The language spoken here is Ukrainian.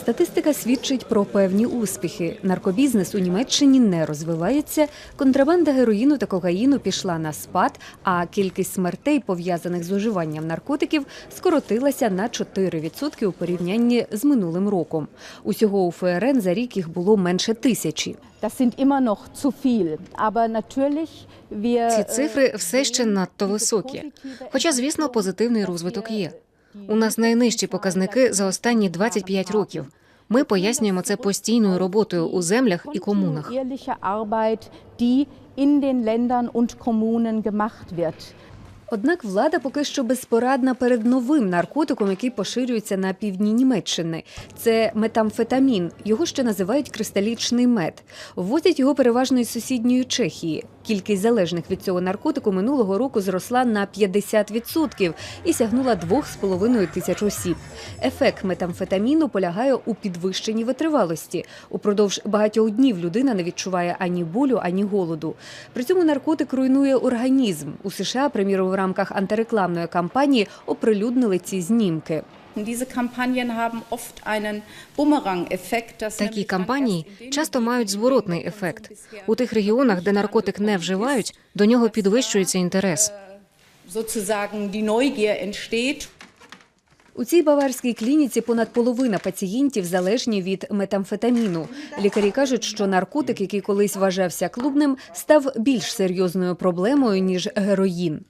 Статистика свідчить про певні успіхи. Наркобізнес у Німеччині не розвивається, контрабанда героїну та кокаїну пішла на спад, а кількість смертей, пов'язаних з уживанням наркотиків, скоротилася на 4% у порівнянні з минулим роком. Усього у ФРН за рік їх було менше тисячі. Ці цифри все ще надто високі. Хоча, звісно, позитивний розвиток є. У нас найнижчі показники за останні 25 років. Ми пояснюємо це постійною роботою у землях і комунах. Однак влада поки що безпорадна перед новим наркотиком, який поширюється на півдні Німеччини. Це метамфетамін. Його ще називають кристалічний мед. Ввозять його переважно із сусідньої Чехії. Кількість залежних від цього наркотику минулого року зросла на 50% і сягнула 2,5 тисяч осіб. Ефект метамфетаміну полягає у підвищенні витривалості. Упродовж багатьох днів людина не відчуває ані болю, ані голоду. При цьому наркотик руйнує організм. У США, приміром, в рамках антирекламної кампанії оприлюднили ці знімки. Diese Kampagnen haben oft einen Bumerang-Effekt. dass Такі кампанії часто мають зворотний ефект. У тих регіонах, де наркотик не вживають, до нього підвищується інтерес. entsteht. У цій баварській клініці понад половина пацієнтів залежні від метамфетаміну. Лікарі кажуть, що наркотик, який колись вважався клубним, став більш серйозною проблемою ніж героїн.